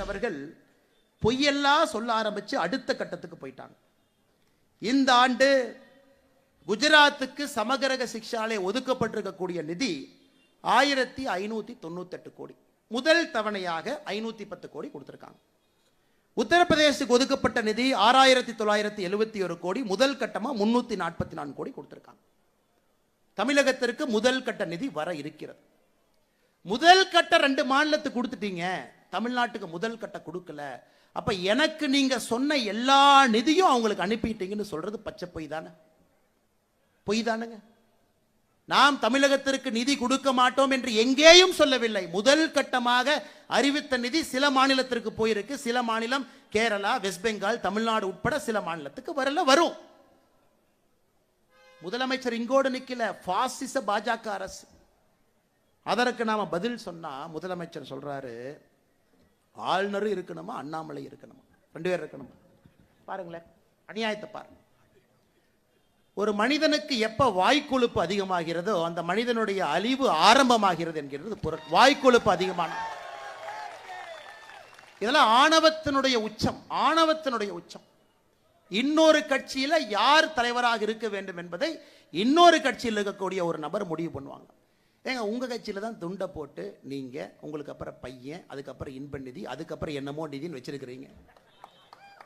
முதலமைச்சர் அவர்கள் பொய்யெல்லாம் சொல்ல ஆரம்பித்து அடுத்த கட்டத்துக்கு போயிட்டாங்க. இந்த ஆண்டு குஜராத்துக்கு சமகரக சிக்ஷாலை ஒதுக்கப்பட்டிருக்கக்கூடிய நிதி ஆயிரத்தி ஐநூற்றி தொண்ணூத்தெட்டு கோடி. முதல் தவணையாக ஐநூற்றி பத்து கோடி கொடுத்துருக்காங்க. உத்தரப்பிரதேசத்துக்கு ஒதுக்கப்பட்ட நிதி ஆறாயிரத்தி தொள்ளாயிரத்தி எழுபத்தி ஒரு கோடி. முதல் கட்டமாக முன்னூத்தி நாற்பத்தி நான்கு கோடி கொடுத்துருக்காங்க. தமிழகத்திற்கு முதல் கட்ட நிதி வர இருக்கிறது. முதல் கட்ட ரெண்டு மாநிலத்துக்கு கொடுத்துட்டீங்க. தமிழ்நாட்டுக்கு முதல் கட்ட கொடுக்கல. அப்ப எனக்கு நீங்க சொன்ன எல்லா நிதியும் அவங்களுக்கு அனுப்பிட்டீங்கன்னு சொல்றது பச்சை பொய் தானே? பொய் தானுங்க. நாம் தமிழகத்திற்கு நிதி கொடுக்க மாட்டோம் என்று எங்கேயும் சொல்லவில்லை. முதல் கட்டமாக அறிவித்த நிதி சில மாநிலத்திற்கு போயிருக்கு. சில மாநிலம் கேரளா வெஸ்ட் பெங்கால் தமிழ்நாடு உட்பட சில மாநிலத்துக்கு வரல வரும். முதலமைச்சர் இங்கோடு நிக்கல. பாசிச பாஜக அரசு. அதற்கு நாம பதில் சொன்னா முதலமைச்சர் சொல்றாரு ஆளுநரும் இருக்கணுமா அண்ணாமலை இருக்கணுமா? ரெண்டு பேர் இருக்கணுமா? பாருங்களேன் அநியாயத்தை பாருங்க. ஒரு மனிதனுக்கு எப்ப வாய்க்கொழுப்பு அதிகமாகிறதோ அந்த மனிதனுடைய அழிவு ஆரம்பமாகிறது என்கிறது பொருள். வாய்க்கொழுப்பு அதிகமான. இதெல்லாம் ஆணவத்தினுடைய உச்சம் ஆணவத்தினுடைய உச்சம். இன்னொரு கட்சியில யார் தலைவராக இருக்க வேண்டும் என்பதை இன்னொரு கட்சியில் இருக்கக்கூடிய ஒரு நபர் முடிவு பண்ணுவாங்க. ஏங்க உங்கள் கட்சியில் தான் துண்டை போட்டு நீங்கள் உங்களுக்கு அப்புறம் பையன் அதுக்கப்புறம் இன்ப நிதி அதுக்கப்புறம் என்னமோ நிதின்னு வச்சுருக்கிறீங்க.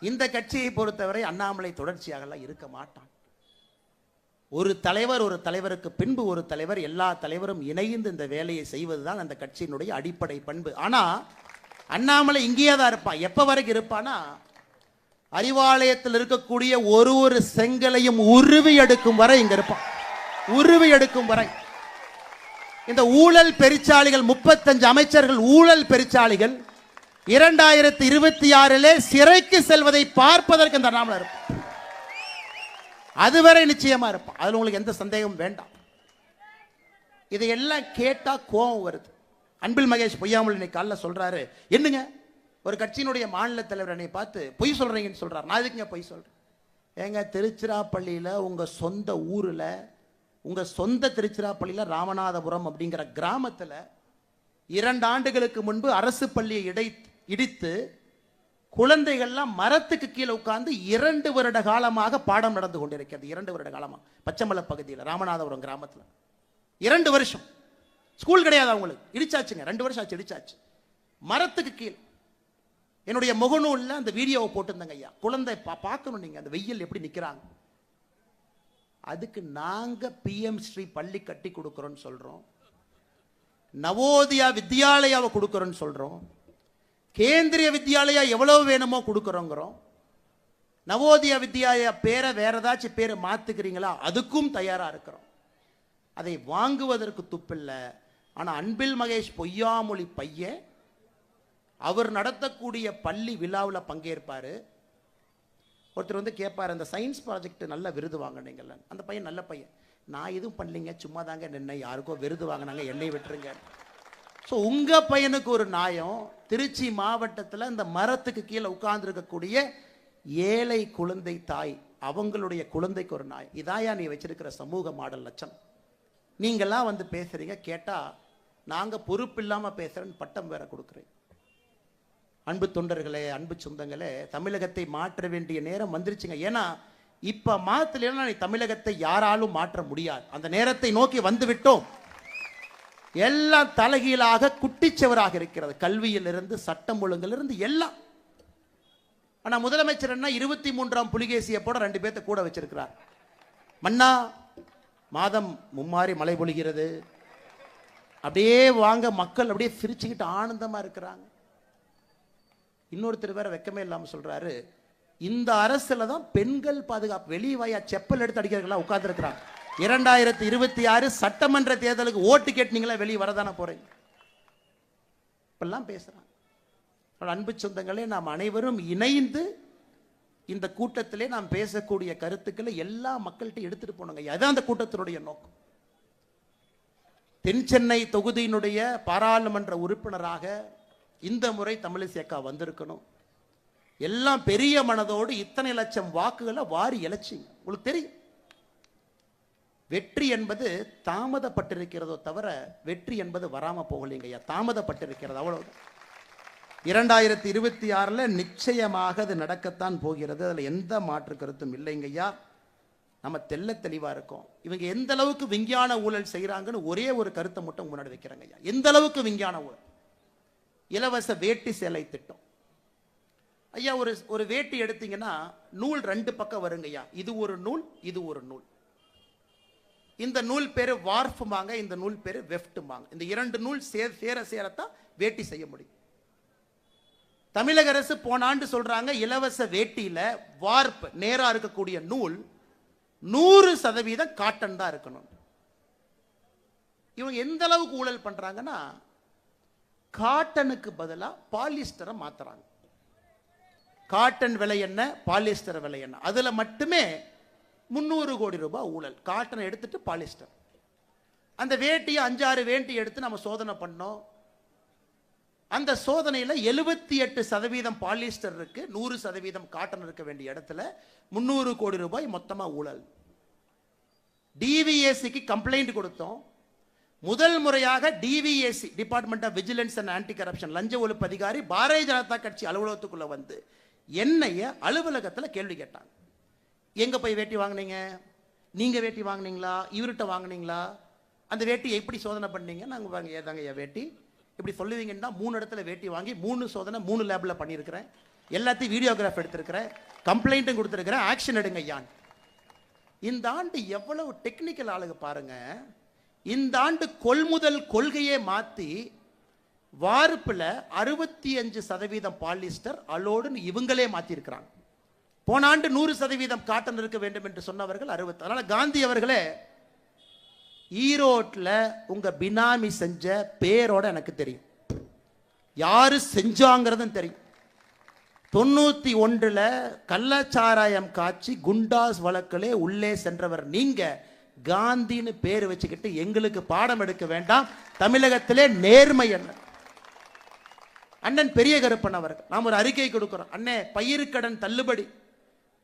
இந்த கட்சியை பொறுத்தவரை அண்ணாமலை தொடர்ச்சியாகலாம் இருக்க மாட்டான். ஒரு தலைவர் ஒரு தலைவருக்கு பின்பு ஒரு தலைவர் எல்லா தலைவரும் இணைந்து இந்த வேலையை செய்வதுதான் அந்த கட்சியினுடைய அடிப்படை பண்பு. ஆனால் அண்ணாமலை இங்கேயே தான் இருப்பான். எப்போ வரைக்கும் இருப்பானா? அறிவாலயத்தில் இருக்கக்கூடிய ஒரு ஒரு செங்கலையும் உருவி எடுக்கும் வரை இங்கே இருப்பான். உருவி எடுக்கும் வரை. இந்த ஊழல் பெருச்சாளிகள் முப்பத்தஞ்சு அமைச்சர்கள் ஊழல் பெருச்சாளிகள் இரண்டாயிரத்தி இருபத்தி ஆறிலே சிறைக்கு செல்வதை பார்ப்பதற்கு இந்த நாமல இருப்பான் அதுவரை நிச்சயமா இருப்பான் அதில் உங்களுக்கு எந்த சந்தேகமும் வேண்டாம். இதையெல்லாம் கேட்டா கோபம் வருது. அன்பில் மகேஷ் பொய்யாமல் இன்னைக்கு காலைல சொல்றாரு என்னங்க? ஒரு கட்சியினுடைய மாநில தலைவர் என்னை பார்த்து பொய் சொல்றீங்கன்னு சொல்றாரு. நான் எதுக்குங்க பொய் சொல்றேன்? ஏங்க திருச்சிராப்பள்ளியில உங்க சொந்த ஊர்ல உங்கள் சொந்த திருச்சிராப்பள்ளியில் ராமநாதபுரம் அப்படிங்கிற கிராமத்தில் இரண்டு ஆண்டுகளுக்கு முன்பு அரசு பள்ளியை இடை இடித்து குழந்தைகள்லாம் மரத்துக்கு கீழே உட்கார்ந்து இரண்டு வருட காலமாக பாடம் நடந்து கொண்டிருக்கிறது. இரண்டு வருட காலமாக பச்சைமலை பகுதியில் ராமநாதபுரம் கிராமத்தில். இரண்டு வருஷம். ஸ்கூல் கிடையாது அவங்களுக்கு. இடிச்சாச்சுங்க. ரெண்டு வருஷம் ஆச்சு இடிச்சாச்சு. மரத்துக்கு கீழ். என்னுடைய முகநூலில் அந்த வீடியோவை போட்டிருந்தேங்க ஐயா. குழந்தை பா பார்க்கணும் நீங்கள் அந்த வெயில் எப்படி நிற்கிறாங்க அதுக்கு நாங்கள் பிஎம் ஸ்ரீ பள்ளி கட்டி கொடுக்குறோன்னு சொல்கிறோம் நவோதயா வித்யாலயாவை கொடுக்குறோன்னு சொல்கிறோம் கேந்திரிய வித்யாலயா எவ்வளவு வேணுமோ கொடுக்குறோங்கிறோம். நவோதயா வித்யாலயா பேரை வேற ஏதாச்சும் பேரை மாற்றுக்கிறீங்களா அதுக்கும் தயாராக இருக்கிறோம். அதை வாங்குவதற்கு துப்பில்லை. ஆனால் அன்பில் மகேஷ் பொய்யாமொழி பையன் அவர் நடத்தக்கூடிய பள்ளி விழாவில் பங்கேற்பாரு. ஒருத்தர் வந்து கேட்பார் அந்த சயின்ஸ் ப்ராஜெக்ட் நல்ல விருது வாங்கினீங்கல்ல. அந்த பையன் நல்ல பையன். நான் எதுவும் பண்ணலைங்க சும்மா தாங்க நின்ன யாருக்கோ விருது வாங்கினாங்க என்னை விட்டுருங்க. ஸோ உங்கள் பையனுக்கு ஒரு நியாயம் திருச்சி மாவட்டத்தில் இந்த மரத்துக்கு கீழே உட்கார்ந்துருக்கக்கூடிய ஏழை குழந்தை தாய் அவங்களுடைய குழந்தைக்கு ஒரு நாய். இதாயா நீ வச்சிருக்கிற சமூக மாடல் லட்சம். நீங்களாம் வந்து பேசுகிறீங்க கேட்டால் நாங்கள் பொறுப்பு இல்லாமல் பேசுகிறேன்னு பட்டம் வேற கொடுக்குறேன். அன்பு தொண்டர்களே அன்பு சொந்தங்களே தமிழகத்தை மாற்ற வேண்டிய நேரம் வந்துருச்சுங்க. ஏன்னா இப்போ மாத்தலைன்னா தமிழகத்தை யாராலும் மாற்ற முடியாது. அந்த நேரத்தை நோக்கி வந்து விட்டோம். எல்லாம் தலைகீழாக குட்டிச்சவராக இருக்கிறது. கல்வியிலிருந்து சட்டம் ஒழுங்கிலிருந்து எல்லாம். ஆனால் முதலமைச்சர் என்ன இருபத்தி மூன்றாம் புலிகேசியை போட ரெண்டு பேர்த்த கூட வச்சிருக்கிறார். மன்னா மாதம் மும்மாறி மழை பொழிகிறது. அப்படியே வாங்க மக்கள் அப்படியே சிரிச்சுக்கிட்டு ஆனந்தமாக இருக்கிறாங்க. இன்னொருத்தர் வேற வெக்கமே இல்லாமல் சொல்றாரு இந்த அரசுல தான் பெண்கள் பாதுகாப்பு வெளியே வாயா செப்பல் எடுத்து அடிக்கிறதுக்கெல்லாம் உட்கார்ந்துருக்கிறாங்க இரண்டாயிரத்தி இருபத்தி ஆறு சட்டமன்ற தேர்தலுக்கு ஓட்டு கேட்டீங்களா வெளியே வரதானே போறீங்க? இப்பெல்லாம் பேசுறாங்க. அன்பு சொந்தங்களே நாம் அனைவரும் இணைந்து இந்த கூட்டத்திலே நாம் பேசக்கூடிய கருத்துக்களை எல்லா மக்கள்கிட்ட எடுத்துட்டு போனோங்க அதுதான் அந்த கூட்டத்தினுடைய நோக்கம். தென் சென்னை தொகுதியினுடைய பாராளுமன்ற உறுப்பினராக இந்த முறை தமிழிசை அக்கா வந்திருக்கணும். எல்லாம் பெரிய மனதோடு இத்தனை லட்சம் வாக்குகளை வாரி இழைச்சிங்க. உங்களுக்கு தெரியும். வெற்றி என்பது தாமதப்பட்டிருக்கிறதோ தவிர வெற்றி என்பது வராம போகலைங்க ஐயா. தாமதப்பட்டிருக்கிறது அவ்வளவுதான். இரண்டாயிரத்தி இருபத்தி ஆறில் நிச்சயமாக அது நடக்கத்தான் போகிறது. அதில் எந்த மாற்று கருத்தும் இல்லைங்கய்யா நம்ம தெள்ள தெளிவாக இருக்கோம். இவங்க எந்த அளவுக்கு விஞ்ஞான ஊழல் செய்கிறாங்கன்னு ஒரே ஒரு கருத்தை மட்டும் முன்னாடி வைக்கிறாங்க ஐயா. எந்த அளவுக்கு விஞ்ஞான ஊழல்? இலவச வேட்டி சேலை திட்டம். ஐயா ஒரு ஒரு வேட்டி எடுத்தீங்கன்னா நூல் ரெண்டு பக்கம் வருங்க ஐயா. இது ஒரு நூல் இது ஒரு நூல். இந்த நூல் பேர் வார்ஃபுமாங்க இந்த நூல் பேர் வெஃப்டுமாங்க இந்த இரண்டு நூல் சே சேர சேரத்தான் வேட்டி செய்ய முடியும். தமிழக அரசு போன ஆண்டு சொல்றாங்க இலவச வேட்டியில வார்ப் நேரா இருக்கக்கூடிய நூல் நூறு சதவீதம் காட்டன் தான் இருக்கணும். இவங்க எந்த அளவுக்கு ஊழல் பண்றாங்கன்னா காட்டனுக்கு பதிலாக பாலிஸ்டரை மாத்துறாங்க. காட்டன் விலை என்ன பாலிஸ்டர் விலை என்ன? அதில் மட்டுமே முந்நூறு கோடி ரூபாய் ஊழல். காட்டனை எடுத்துட்டு பாலிஸ்டர். அந்த வேட்டியை அஞ்சாறு வேட்டி எடுத்து நம்ம சோதனை பண்ணோம். அந்த சோதனையில் எழுபத்தி எட்டு சதவீதம் பாலிஸ்டர் இருக்கு நூறு சதவீதம் காட்டன் இருக்க வேண்டிய இடத்துல முந்நூறு கோடி ரூபாய் மொத்தமாக ஊழல். டிவிஎஸ்சிக்கு கம்ப்ளைண்ட் கொடுத்தோம். முதல் முறையாக DVSC department of vigilance and anti corruption லஞ்ச ஒழிப்பு அதிகாரி பாரதிய ஜனதா கட்சி அலுவலகத்துக்குள்ள வந்து என்னைய அலுவலகத்தில் கேள்வி கேட்டாங்க. எங்க போய் வேட்டி வாங்குனீங்க? நீங்க வேட்டி வாங்குனீங்களா? இவர்கிட்ட வாங்குனீங்களா? அந்த வேட்டி எப்படி சோதனை பண்ணீங்க? நாங்கள் வாங்க ஏதாங்க என் வேட்டி. இப்படி சொல்லுவீங்கன்னா மூணு இடத்துல வேட்டி வாங்கி மூணு சோதனை மூணு லேபில் பண்ணியிருக்கிறேன். எல்லாத்தையும் வீடியோகிராஃப் எடுத்திருக்கிறேன். கம்ப்ளைண்ட்டும் கொடுத்துருக்கிறேன். ஆக்ஷன் எடுங்க ஐயான். இந்த ஆண்டு எவ்வளவு டெக்னிக்கல் ஆளுங்க பாருங்கள் இந்த ஆண்டு கொள்முதல் கொள்கையே மாற்றி வார்ப்பில் அறுபத்தி அஞ்சு சதவீதம் பாலிஸ்டர் அலோடுன்னு இவங்களே மாற்றிருக்கிறாங்க போன ஆண்டு நூறு சதவீதம் காட்டன் இருக்க வேண்டும் என்று சொன்னவர்கள் அறுபத்தி அதனால் காந்தி அவர்களே ஈரோட்டில் உங்கள் பினாமி செஞ்ச பேரோட எனக்கு தெரியும். யார் செஞ்சாங்கிறதும் தெரியும். தொண்ணூற்றி ஒன்றில் கள்ளச்சாராயம் காட்சி குண்டாஸ் வழக்கிலே உள்ளே சென்றவர் நீங்கள் காந்தின்னு பேர் வச்சுக்கிட்டு எங்களுக்கு பாடம் எடுக்க வேண்டாம். தமிழகத்திலே நேர்மை என்ன? அண்ணன் பெரிய கருப்பன் அவர்கள் நாம் ஒரு அறிக்கை கொடுக்குறோம். அண்ணே பயிருக்கடன் தள்ளுபடி.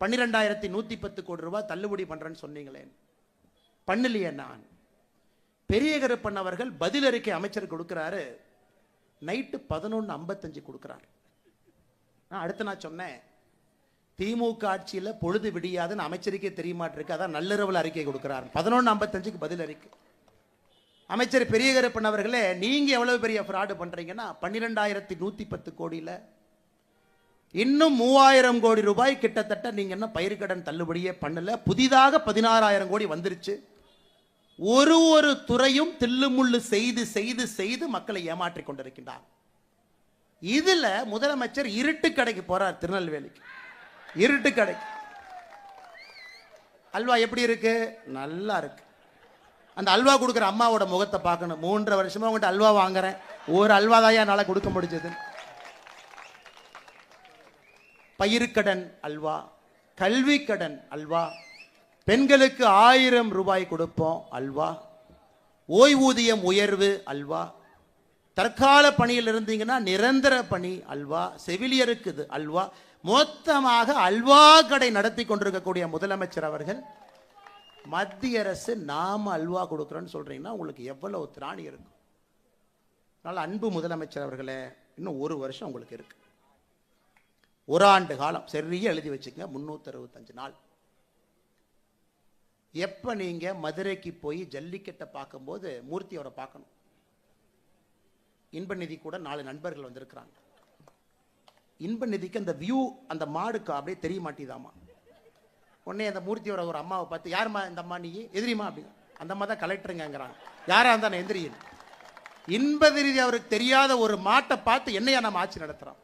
பன்னிரெண்டாயிரத்தி நூத்தி பத்து கோடி ரூபாய் தள்ளுபடி பண்றேன்னு சொன்னீங்களே. பண்ணலையே நான். பெரிய கருப்பன் அவர்கள் பதில் அறிக்கை அமைச்சர் கொடுக்கிறாரு. நைட்டு பதினொன்று ஐம்பத்தஞ்சு கொடுக்குறாரு. நான் அடுத்து நான் சொன்னேன் திமுக ஆட்சியில் பொழுது விடியாதுன்னு அமைச்சருக்கே தெரியமாட்டிருக்கு. அதான் நள்ளிரவில் அறிக்கை கொடுக்குறாரு. பதினொன்று ஐம்பத்தஞ்சுக்கு பதில் அறிக்கை. அமைச்சர் பெரியகரப்பன் அவர்களே நீங்கள் எவ்வளவு பெரிய ஃப்ராடு பண்ணுறீங்கன்னா பன்னிரெண்டாயிரத்தி நூற்றி பத்து கோடியில். இன்னும் மூவாயிரம் கோடி ரூபாய் கிட்டத்தட்ட நீங்கள் என்ன பயிர்க்கடன் தள்ளுபடியே பண்ணல. புதிதாக பதினாறாயிரம் கோடி வந்துருச்சு. ஒரு ஒரு துறையும் தில்லுமுள்ளு செய்து செய்து செய்து மக்களை ஏமாற்றி கொண்டிருக்கின்றார். இதில் முதலமைச்சர் இருட்டு கடைக்கு போகிறார் திருநெல்வேலிக்கு. இருட்டு கடைக்கு அல்வா எப்படி இருக்கு? நல்லா இருக்கு. அந்த அல்வா கொடுக்குற அம்மாவோட முகத்தை பார்க்கணும். மூன்றரை வருஷமா உங்கள்கிட்ட அல்வா வாங்குறேன். ஒரு அல்வா தான் என்னால் கொடுக்க முடிஞ்சது பயிருக்கடன் அல்வா கல்விக்கடன் அல்வா பெண்களுக்கு ஆயிரம் ரூபாய் கொடுப்போம் அல்வா ஓய்வூதியம் உயர்வு அல்வா தற்கால பணியில் இருந்தீங்கன்னா நிரந்தர பணி அல்வா செவிலியருக்கு இது அல்வா. மொத்தமாக அல்வா கடை நடத்தி கொண்டிருக்கக்கூடிய முதலமைச்சர் அவர்கள் மத்திய அரசு நாம் அல்வா கொடுக்குறோன்னு சொல்கிறீங்கன்னா உங்களுக்கு எவ்வளவு திராணி இருக்கும்? அதனால் அன்பு முதலமைச்சர் அவர்களே இன்னும் ஒரு வருஷம் உங்களுக்கு இருக்கு. ஒரு ஆண்டு காலம் சரியாக எழுதி வச்சுக்கங்க முன்னூத்தி அறுபத்தஞ்சு நாள். எப்போ நீங்கள் மதுரைக்கு போய் ஜல்லிக்கட்டை பார்க்கும்போது மூர்த்தியோட பார்க்கணும். இன்ப நிதி கூட நாலு நண்பர்கள் வந்திருக்கிறாங்க. இன்ப நிதிக்கு அந்த வியூ அந்த மாடுக்கு அப்படியே தெரிய மாட்டேதாமா? உடனே அந்த மூர்த்தியோட ஒரு அம்மாவை பார்த்து யாரும்மா இந்த அம்மா நீ? எதிரிமா அப்படி அந்த அம்மா தான் கலெக்டருங்கிறாங்க யாரா இருந்தா நான் எந்திரியில் இன்ப நிதி அவருக்கு தெரியாத ஒரு மாட்டை பார்த்து என்னையா நம்ம ஆட்சி நடத்துகிறோம்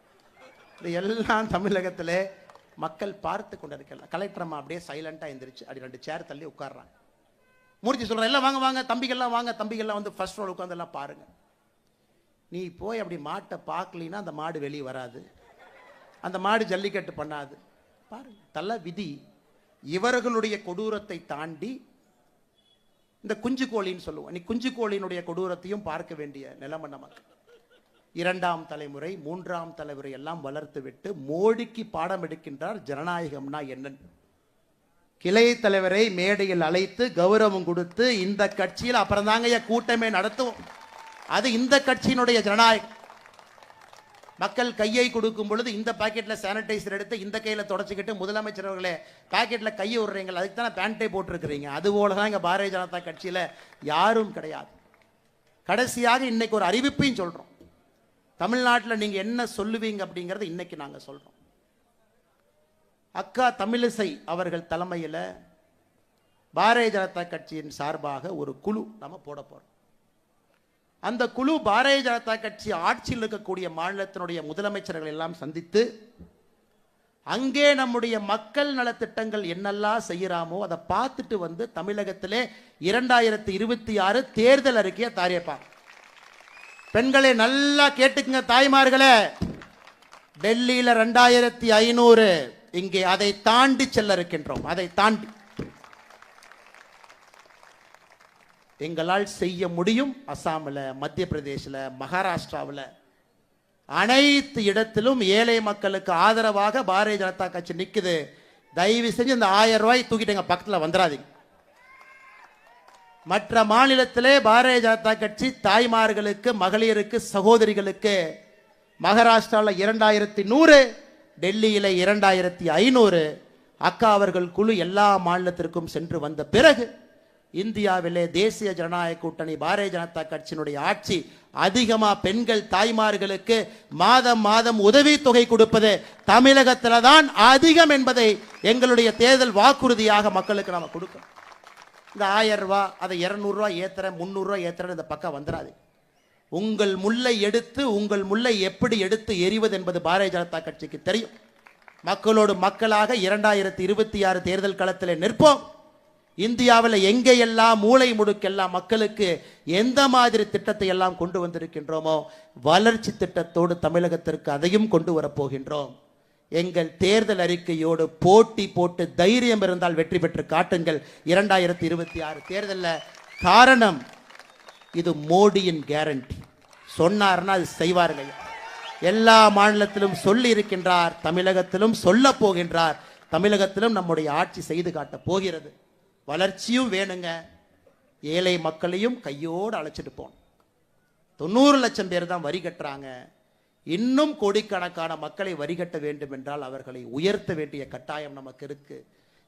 இது எல்லாம் தமிழகத்தில் மக்கள் பார்த்து கொண்டு இருக்கலாம் கலெக்டர் அம்மா அப்படியே சைலண்ட்டாக எந்திரிச்சு அப்படி ரெண்டு சேர் தள்ளி உட்காடுறாங்க மூர்த்தி சொல்கிறேன் எல்லாம் வாங்க வாங்க தம்பிகள்லாம் வாங்க தம்பிகள்லாம் வந்து ஃபர்ஸ்ட் ரோல் உட்காந்து எல்லாம் பாருங்கள் நீ போய் அப்படி மாட்டை பார்க்கலின்னா அந்த மாடு வெளியே வராது. அந்த மாடு ஜல்லிக்கட்டு பண்ணாது. பாருங்க தள்ள விதி. இவர்களுடைய கொடூரத்தை தாண்டி இந்த குஞ்சு கோழின்னு சொல்லுவோம். நீ குஞ்சு கோழியினுடைய கொடூரத்தையும் பார்க்க வேண்டிய நிலைமை நமக்கு. இரண்டாம் தலைமுறை மூன்றாம் தலைமுறை எல்லாம் வளர்த்து விட்டு மோடிக்கு பாடம் எடுக்கின்றார் ஜனநாயகம்னா என்னன்னு. கிளை தலைவரை மேடையில் அழைத்து கௌரவம் கொடுத்து இந்த கட்சியில் அப்புறம் தாங்க கூட்டமே நடத்துவோம். அது இந்த கட்சியினுடைய ஜனநாயகம். மக்கள் கையை கொடுக்கும் பொழுது இந்த பாக்கெட்டில் சானிடைசர் எடுத்து இந்த கையில் தொடச்சிக்கிட்டு முதலமைச்சர் அவர்களே பாக்கெட்டில் கையை விடுறீங்க அதுக்கு தானே பேண்டே போட்டிருக்கிறீங்க. அது போல தான் இங்கே பாரதிய ஜனதா கட்சியில் யாரும் கிடையாது. கடைசியாக இன்னைக்கு ஒரு அறிவிப்பையும் சொல்கிறோம் தமிழ்நாட்டில் நீங்கள் என்ன சொல்லுவீங்க அப்படிங்கிறத இன்னைக்கு நாங்கள் சொல்கிறோம் அக்கா தமிழிசை அவர்கள் தலைமையில் பாரதிய ஜனதா கட்சியின் சார்பாக ஒரு குழு நம்ம போட போகிறோம் அந்த குழு பாரதிய ஜனதா கட்சி ஆட்சியில் இருக்கக்கூடிய மாநிலத்தினுடைய முதலமைச்சர்கள் எல்லாம் சந்தித்து அங்கே நம்முடைய மக்கள் நலத்திட்டங்கள் என்னெல்லாம் செய்கிறாமோ அதை பார்த்துட்டு வந்து தமிழகத்திலே இரண்டாயிரத்தி இருபத்தி ஆறு தேர்தல் அறிக்கையை தாரியப்பா பெண்களை நல்லா கேட்டுக்குங்க தாய்மார்களே. டெல்லியில் ரெண்டாயிரத்தி ஐநூறு. இங்கே அதை தாண்டி செல்ல இருக்கின்றோம். அதை தாண்டி. எங்களால் செய்ய முடியும் அசாமில் மத்திய பிரதேசில் மகாராஷ்டிராவில். அனைத்து இடத்திலும் ஏழை மக்களுக்கு ஆதரவாக பாரதிய ஜனதா கட்சி நிற்குது தயவு செஞ்சு இந்த ஆயிரம் ரூபாய் தூக்கிட்டு எங்கள் பக்கத்தில் வந்துடாதீங்க. மற்ற மாநிலத்திலே பாரதிய ஜனதா கட்சி தாய்மார்களுக்கு மகளிருக்கு சகோதரிகளுக்கு மகாராஷ்டிராவில் இரண்டாயிரத்தி நூறு டெல்லியில் இரண்டாயிரத்தி ஐநூறு அக்கா அவர்கள் குழு எல்லா மாநிலத்திற்கும் சென்று வந்த பிறகு இந்தியாவிலே தேசிய ஜனநாயக கூட்டணி பாரதிய ஜனதா கட்சியினுடைய ஆட்சி அதிகமா பெண்கள் தாய்மார்களுக்கு மாதம் மாதம் உதவித்தொகை கொடுப்பது தமிழகத்தில் தான் அதிகம் என்பதை எங்களுடைய தேர்தல் வாக்குறுதியாக மக்களுக்கு நாம கொடுக்கணும். இந்த ஆயிரம் ரூபா அதை இரநூறுவா ஏத்துறேன் முந்நூறுரூவா ஏத்துறேன் இந்த பக்கம் வந்துடாது உங்கள் முல்லை எடுத்து உங்கள் முல்லை எப்படி எடுத்து எரிவது என்பது பாரதிய ஜனதா கட்சிக்கு தெரியும். மக்களோடு மக்களாக இரண்டாயிரத்தி இருபத்தி ஆறு தேர்தல் களத்தில் நிற்போம். இந்தியாவில் எங்கேயெல்லாம் மூளை முடுக்கெல்லாம் மக்களுக்கு எந்த மாதிரி திட்டத்தை எல்லாம் கொண்டு வந்திருக்கின்றோமோ வளர்ச்சி திட்டத்தோடு தமிழகத்திற்கு அதையும் கொண்டு வரப்போகின்றோம். எங்கள் தேர்தல் அறிக்கையோடு போட்டி போட்டு தைரியம் இருந்தால் வெற்றி பெற்று காட்டுங்கள். இரண்டாயிரத்தி இருபத்தி ஆறு தேர்தலில் காரணம் இது மோடியின் கேரண்டி சொன்னார்னா அது செய்வார்கள் எல்லா மாநிலத்திலும் சொல்லி இருக்கின்றார் தமிழகத்திலும் சொல்ல போகின்றார் தமிழகத்திலும் நம்முடைய ஆட்சி செய்து காட்டப் போகிறது. வளர்ச்சியும் வேணுங்க. ஏழை மக்களையும் கையோடு அழைச்சிட்டு போகணும். தொண்ணூறு லட்சம் பேர் தான் வரி கட்டுறாங்க. இன்னும் கோடிக்கணக்கான மக்களை வரி கட்ட வேண்டும் என்றால் அவர்களை உயர்த்த வேண்டிய கட்டாயம் நமக்கு இருக்கு.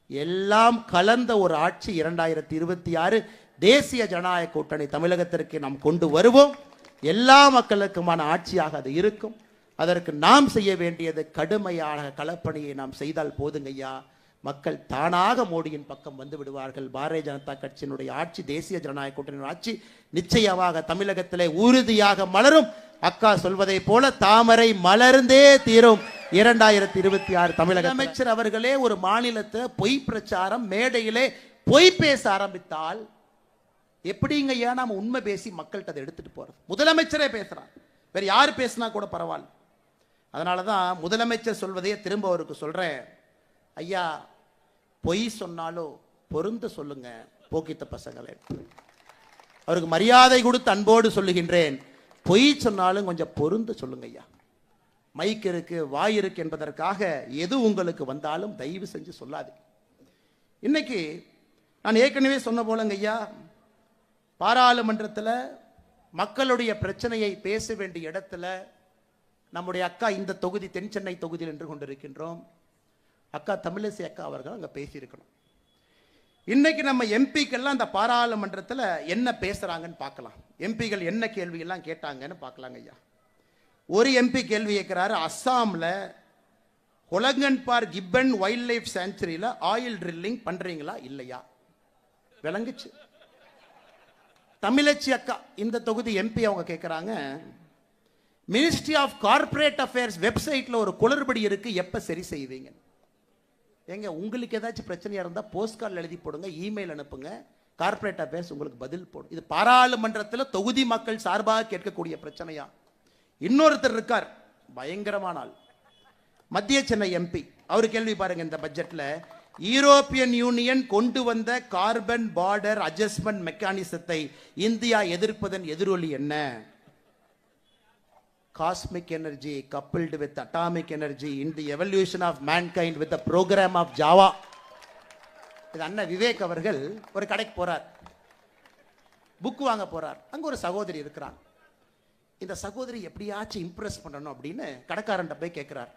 எல்லாம் கலந்த ஒரு ஆட்சி இரண்டாயிரத்தி இருபத்தி ஆறு தேசிய ஜனநாயக கூட்டணி தமிழகத்திற்கு நாம் கொண்டு வருவோம். எல்லா மக்களுக்குமான ஆட்சியாக அது இருக்கும். அதற்கு நாம் செய்ய வேண்டியது கடுமையான களப்பணியை நாம் செய்தால் போதுங்கய்யா. மக்கள் தானாக மோடியின் பக்கம் வந்து விடுவார்கள். பாரதிய ஜனதா கட்சியினுடைய ஆட்சி தேசிய ஜனநாயக கூட்டணியின் ஆட்சி நிச்சயமாக தமிழகத்திலே உறுதியாக மலரும். அக்கா சொல்வதை போல தாமரை மலர்ந்தே தீரும். இரண்டாயிரத்தி இருபத்தி ஆறு தமிழக அமைச்சர் அவர்களே ஒரு மாநிலத்தை பொய் பிரச்சாரம் மேடையிலே பொய் பேச ஆரம்பித்தால் எப்படிங்க ஏன் நாம உண்மை பேசி மக்கள்கிட்ட அதை எடுத்துட்டு போறது? முதலமைச்சரே பேசுறான் வேற யார் பேசினா கூட பரவாயில்ல. அதனால தான் முதலமைச்சர் சொல்வதையே திரும்ப அவருக்கு சொல்றேன். ஐயா பொய் சொன்னாலும் பொருந்த சொல்லுங்க போக்கித்த பசங்களே. அவருக்கு மரியாதை கொடுத்து அன்போடு சொல்லுகின்றேன். பொய் சொன்னாலும் கொஞ்சம் பொருந்து சொல்லுங்க ஐயா. மைக் இருக்கு வாய் இருக்கு என்பதற்காக எது உங்களுக்கு வந்தாலும் தயவு செஞ்சு சொல்லாது. இன்னைக்கு நான் ஏற்கனவே சொன்ன போலங்க ஐயா பாராளுமன்றத்தில் மக்களுடைய பிரச்சனையை பேச வேண்டிய இடத்துல நம்முடைய அக்கா இந்த தொகுதி தென் சென்னை தொகுதியில் நின்று கொண்டிருக்கின்றோம். அக்கா தமிழிசை அக்கா அவர்கள் அங்கே பேசியிருக்கணும். இன்றைக்கி நம்ம எம்பிக்கெல்லாம் அந்த பாராளுமன்றத்தில் என்ன பேசுகிறாங்கன்னு பார்க்கலாம். எம்பிகள் என்ன கேள்வி எல்லாம் கேட்டாங்கன்னு பார்க்கலாங்க ஐயா. ஒரு எம்பி கேள்வி கேட்குறாரு அஸ்ஸாமில் கொலங்கன்பார் கிப்பன் வைல்ட் லைஃப் சாங்சுரியில ஆயில் ட்ரில்லிங் பண்ணுறீங்களா இல்லையா? விளங்குச்சு. தமிழச்சி அக்கா இந்த தொகுதி எம்பி அவங்க கேட்குறாங்க மினிஸ்ட்ரி ஆஃப் கார்ப்பரேட் அஃபேர்ஸ் வெப்சைட்டில் ஒரு குளறுபடி இருக்குது எப்போ சரி செய்வீங்க ஏங்க உங்களுக்கு ஏதாச்சும் பிரச்சனையாக இருந்தால் போஸ்ட் கார்டில் எழுதி போடுங்க இமெயில் அனுப்புங்க கார்பரேட் அஃபேர்ஸ் உங்களுக்கு பதில் போடும். இது பாராளுமன்றத்தில் தொகுதி மக்கள் சார்பாக கேட்கக்கூடிய பிரச்சனையா? இன்னொருத்தர் இருக்கார் பயங்கரமான ஆள். மத்திய சென்னை எம்பி அவர் கேள்வி பாருங்க இந்த பட்ஜெட்டில் யூரோப்பியன் யூனியன் கொண்டு வந்த கார்பன் பார்டர் அட்ஜஸ்ட்மெண்ட் மெக்கானிசத்தை இந்தியா எதிர்ப்பதன் எதிரொலி என்ன? Cosmic energy coupled with atomic energy in the evolution of mankind with the program of Java. இது அண்ணன் விவேக் அவர்கள் ஒரு கடைக்கு போறார். புக் வாங்க போறார். அங்க ஒரு சகோதரி இருக்கிறாங்க இந்த சகோதரி எப்படியாச்சும் இம்ப்ரெஸ் பண்ணணும் அப்படின்னு கடைக்காரன்ட்ட போய் கேட்கிறார்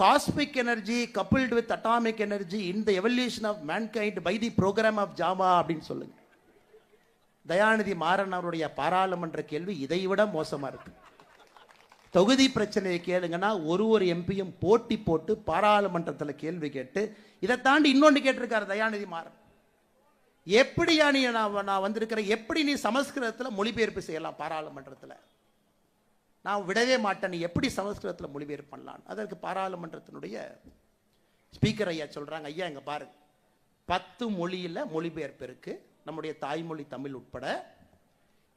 cosmic energy coupled with atomic energy in the evolution of mankind by the programme of Java அப்படின்னு சொல்லுங்க. தயாநிதி மாறன் அவருடைய பாராளுமன்ற கேள்வி இதை விட மோசமா இருக்கு. தொகுதி பிரச்சனையை கேளுங்கன்னா ஒரு ஒரு எம்பியும் போட்டி போட்டு பாராளுமன்றத்தில் கேள்வி கேட்டு இதை தாண்டி இன்னொன்று கேட்டிருக்காரு தயாநிதி மாறன். எப்படியா நீ நான் நான் வந்திருக்கிறேன் எப்படி நீ சமஸ்கிருதத்தில் மொழிபெயர்ப்பு செய்யலாம் பாராளுமன்றத்தில்? நான் விடவே மாட்டேன் நீ எப்படி சமஸ்கிருதத்தில் மொழிபெயர்ப்பு பண்ணலாம்? அதற்கு பாராளுமன்றத்தினுடைய ஸ்பீக்கர் ஐயா சொல்கிறாங்க ஐயா இங்கே பாருங்க. பத்து மொழியில் மொழிபெயர்ப்பு இருக்குது நம்முடைய தாய்மொழி தமிழ் உட்பட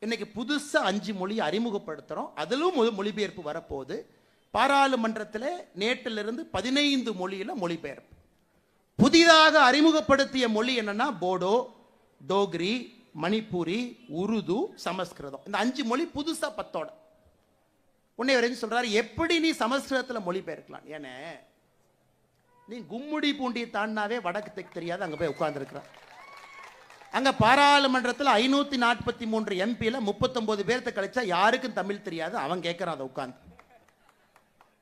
இன்னைக்கு புதுசாக அஞ்சு மொழியை அறிமுகப்படுத்துகிறோம் அதிலும் ஒரு மொழிபெயர்ப்பு வரப்போகுது. பாராளுமன்றத்தில் நேற்றிலிருந்து பதினைந்து மொழியில் மொழிபெயர்ப்பு. புதிதாக அறிமுகப்படுத்திய மொழி என்னன்னா போடோ டோக்ரி மணிப்பூரி உருது சமஸ்கிருதம். இந்த அஞ்சு மொழி புதுசாக பத்தோட. உன்னை வரைக்கும் சொல்கிறாரு எப்படி நீ சமஸ்கிருதத்தில் மொழிபெயர்க்கலாம்? ஏன்னா நீ கும்முடி பூண்டி தாண்டாவே வடக்கு தெற்கு தெரியாது அங்கே போய் உட்கார்ந்துருக்கிறான் அங்க பாராளுமன்றத்தில் ஐநூத்தி நாற்பத்தி மூன்று எம்பியில முப்பத்தொன்பது பேர்த்த கழிச்சா யாருக்கும் தமிழ் தெரியாது. அவன் கேட்கறான் அதை உட்கார்ந்து.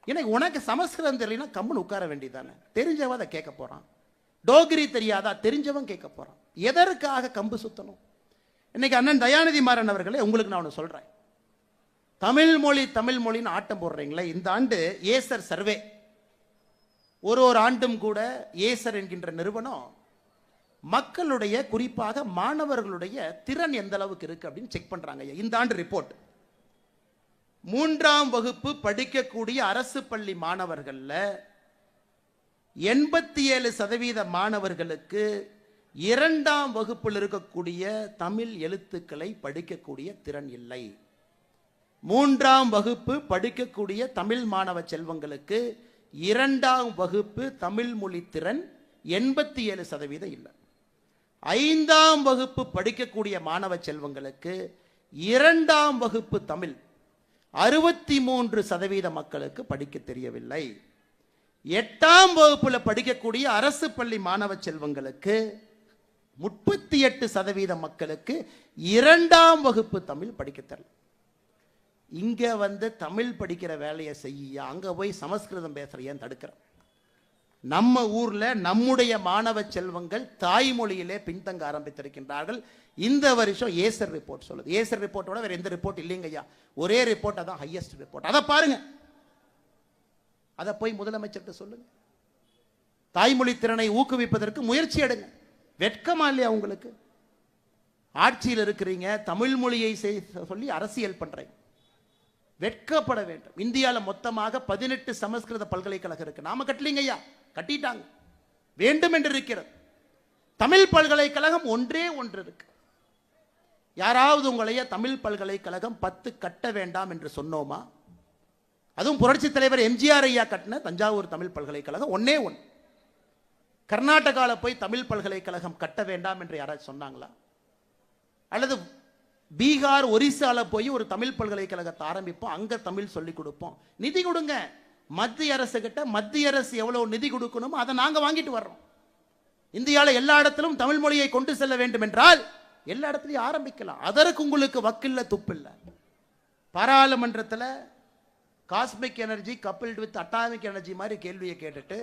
எனக்கு உனக்கு சமஸ்கிருதம் தெரியலனா கம்முன்னு உட்கார வேண்டியதானே தெரிஞ்சவன் அதை கேட்க போறான். டோகிரி தெரியாதா? தெரிஞ்சவன் கேட்க போறான். எதற்காக கம்பு சுத்தணும்? இன்னைக்கு அண்ணன் தயாநிதி மாறன் அவர்களே உங்களுக்கு நான் ஒன்று சொல்றேன். தமிழ் மொழி தமிழ் மொழின்னு ஆட்டம் போடுறீங்களே இந்த ஆண்டு ஏசர் சர்வே. ஒரு ஒரு ஆண்டும் கூட ஏசர் என்கின்ற நிறுவனம் மக்களுடைய குறிப்பாக மாணவர்களுடைய திறன் எந்த அளவுக்கு இருக்கு அப்படின்னு செக் பண்றாங்க ஐயா. இந்த ஆண்டு ரிப்போர்ட் மூன்றாம் வகுப்பு படிக்கக்கூடிய அரசு பள்ளி மாணவர்கள்ல எண்பத்தி ஏழு சதவீத மாணவர்களுக்கு இரண்டாம் வகுப்பில் இருக்கக்கூடிய தமிழ் எழுத்துக்களை படிக்கக்கூடிய திறன் இல்லை. மூன்றாம் வகுப்பு படிக்கக்கூடிய தமிழ் மாணவ செல்வங்களுக்கு இரண்டாம் வகுப்பு தமிழ் மொழி திறன் எண்பத்தி ஏழு சதவீதம் இல்லை. ஐந்தாம் வகுப்பு படிக்கக்கூடிய மாணவ செல்வங்களுக்கு இரண்டாம் வகுப்பு தமிழ் அறுபத்தி மூன்று சதவீத மக்களுக்கு படிக்க தெரியவில்லை. எட்டாம் வகுப்பில் படிக்கக்கூடிய அரசு பள்ளி மாணவ செல்வங்களுக்கு முப்பத்தி எட்டு சதவீத மக்களுக்கு இரண்டாம் வகுப்பு தமிழ் படிக்க தெரியல. இங்கே வந்து தமிழ் படிக்கிற வேலையை செய்ய அங்கே போய் சமஸ்கிருதம் பேசுகிற ஏன் தடுக்கிறேன் நம்ம ஊர்ல நம்முடைய மாணவ செல்வங்கள் தாய்மொழியிலே பின்தங்க ஆரம்பித்திருக்கின்றார்கள். இந்த வருஷம் ஏசர் ரிப்போர்ட் சொல்லுது. ஏசர் ரிப்போர்ட்டோட வேற எந்த ரிப்போர்ட் இல்லைங்க ஐயா. ஒரே ரிப்போர்ட் தான் ஹையஸ்ட் ரிப்போர்ட் அதை பாருங்க. அதை போய் முதலமைச்சர்கிட்ட சொல்லுங்க. தாய்மொழி திறனை ஊக்குவிப்பதற்கு முயற்சி எடுங்க. வெட்கமா இல்லையா உங்களுக்கு? ஆட்சியில் இருக்கிறீங்க தமிழ் மொழியை சொல்லி அரசியல் பண்றீங்க. வெட்கப்பட வேண்டும். இந்தியாவில் மொத்தமாக பதினெட்டு சமஸ்கிருத பல்கலைக்கழகம் இருக்கு. நாம கட்டலீங்கய்யா ஐயா. கட்டிட்டாங்க. வேண்டும் என்று இருக்கிறது. தமிழ் பல்கலைக்கழகம் ஒன்றே ஒன்று இருக்கு. யாராவது உங்களைய தமிழ் பல்கலைக்கழகம் பத்து கட்ட வேண்டாம் என்று சொன்னோமா? அதுவும் புரட்சி தலைவர் எம்ஜிஆர் ஐயா கட்டின தஞ்சாவூர் தமிழ் பல்கலைக்கழகம் ஒன்னே ஒன்று கர்நாடகாவில் போய் தமிழ் பல்கலைக்கழகம் கட்ட வேண்டாம் என்று யாராவது சொன்னாங்களா? அல்லது பீகார் ஒரிசாவில் போய் ஒரு தமிழ் பல்கலைக்கழகத்தை ஆரம்பிப்போம் அங்கே தமிழ் சொல்லிக் கொடுப்போம். நிதி கொடுங்க. மத்திய அரசு கிட்ட மத்திய அரசு எவ்வளவு நிதி கொடுக்கணுமோ அதை நாங்கள் வாங்கிட்டு வர்றோம். இந்தியாவில் எல்லா இடத்திலும் தமிழ் மொழியை கொண்டு செல்ல வேண்டும் என்றால் எல்லா இடத்துலையும் ஆரம்பிக்கலாம். அதற்கு உங்களுக்கு வக்கில்ல துப்பில்ல. பாராளுமன்றத்தில் cosmic energy coupled with atomic energy மாதிரி கேள்வியை கேட்டுட்டு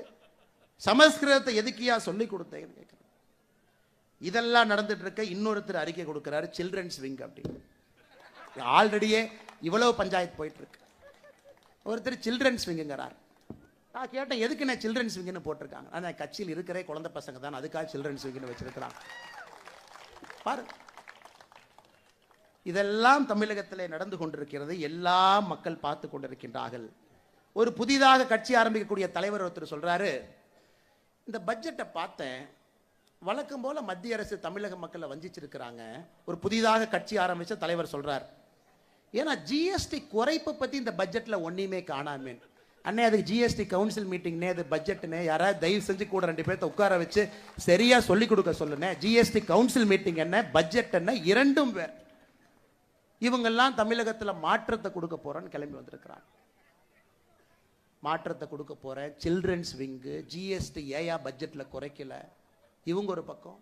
சமஸ்கிருதத்தை எதுக்கியா சொல்லி கொடுத்தேன்னு கேட்குறேன் இதெல்லாம் நடந்துட்டு இருக்க இன்னொருத்தர் அறிக்கை கொடுக்குறாரு சில்ட்ரன்ஸ் விங் அப்படின்னு. ஆல்ரெடியே இவ்வளவு பஞ்சாயத்து போயிட்டு இருக்கு. ஒருத்தர் சில்ட்ரன்ஸ் விங்குங்கிறார் நான் கேட்டேன் எதுக்கு நான் சில்ட்ரன்ஸ் விங்குன்னு போட்டிருக்காங்க? ஆனால் கட்சியில் இருக்கிற குழந்தை பசங்க தான் அதுக்காக சில்ட்ரன்ஸ் விங்குன்னு வச்சிருக்கிறாங்க. பாரு. இதெல்லாம் தமிழகத்தில் நடந்து கொண்டிருக்கிறது எல்லா மக்கள் பார்த்து கொண்டிருக்கின்றார்கள். ஒரு புதிதாக கட்சி ஆரம்பிக்கக்கூடிய தலைவர் ஒருத்தர் சொல்கிறாரு இந்த பட்ஜெட்டை பார்த்தேன் வழக்கம் போல் மத்திய அரசு தமிழக மக்களை வஞ்சிச்சிருக்கிறாங்க. ஒரு புதிதாக கட்சி ஆரம்பித்த தலைவர் சொல்கிறார் ஏன்னா ஜிஎஸ்டி குறைப்பை பற்றி இந்த பட்ஜெட்டில் ஒன்றையுமே காணாமே அண்ணே அதுக்கு ஜிஎஸ்டி கவுன்சில் மீட்டிங்னே அது பட்ஜெட்னே யாராவது தயவு செஞ்சு கூட ரெண்டு பேர்த்த உட்கார வச்சு சரியாக சொல்லிக் கொடுக்க சொல்லுனே ஜிஎஸ்டி கவுன்சில் மீட்டிங் என்ன பட்ஜெட் என்ன இரண்டும் வேறு இவங்கெல்லாம் தமிழகத்தில் மாற்றத்தை கொடுக்க போகிறோன்னு கிளம்பி வந்திருக்கிறாங்க. மாற்றத்தை கொடுக்க போகிறேன் சில்ட்ரன்ஸ் விங்கு ஜிஎஸ்டி ஏயா பட்ஜெட்டில் குறைக்கல. இவங்க ஒரு பக்கம்.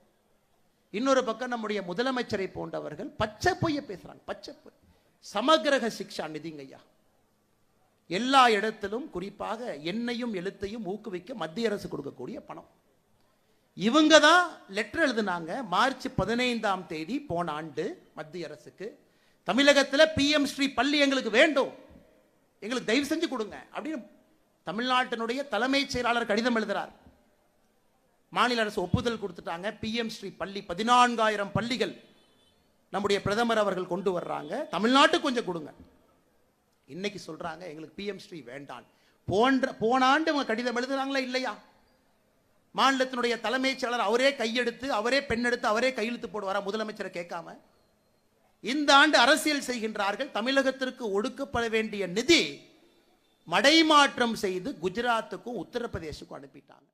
இன்னொரு பக்கம் நம்முடைய முதலமைச்சரை போன்றவர்கள் பச்சை பொய்ய பேசுகிறாங்க பச்சை பொய். சமகிரக சிக்ஷா நிதிங்க ஐயா எல்லா இடத்திலும் குறிப்பாக எண்ணையும் எழுத்தையும் ஊக்குவிக்க மத்திய அரசு கொடுக்கக்கூடிய பணம். இவங்க தான் லெட்டர் எழுதுனாங்க மார்ச் பதினைந்தாம் தேதி போன ஆண்டு மத்திய அரசுக்கு. தமிழகத்தில் பிஎம் ஸ்ரீ பள்ளி எங்களுக்கு வேண்டும். எங்களுக்கு தயவு செஞ்சு கொடுங்க அப்படின்னு தமிழ்நாட்டினுடைய தலைமைச் செயலாளர் கடிதம் எழுதுறார். மாநில அரசு ஒப்புதல் கொடுத்துட்டாங்க. பிஎம் ஸ்ரீ பள்ளி பதினான்காயிரம் பள்ளிகள் நம்முடைய பிரதமர் அவர்கள் கொண்டு வர்றாங்க. தமிழ்நாட்டுக்கு கொஞ்சம் கொடுங்க. இன்னைக்கு சொல்றாங்க எங்களுக்கு பிஎம் ஸ்ரீ வேண்டாம் போன்ற போன ஆண்டு இவங்க கடிதம் எழுதுறாங்களா இல்லையா? மாநிலத்தினுடைய தலைமைச் செயலர் அவரே கையெடுத்து அவரே பெண்ணெடுத்து அவரே கையெழுத்து போடுவாரா முதலமைச்சரை கேட்காம? இந்த ஆண்டு அரசியல் செய்கின்றார்கள். தமிழகத்திற்கு ஒடுக்கப்பட வேண்டிய நிதி மடைமாற்றம் செய்து குஜராத்துக்கும் உத்தரப்பிரதேசுக்கும் அனுப்பிட்டாங்க.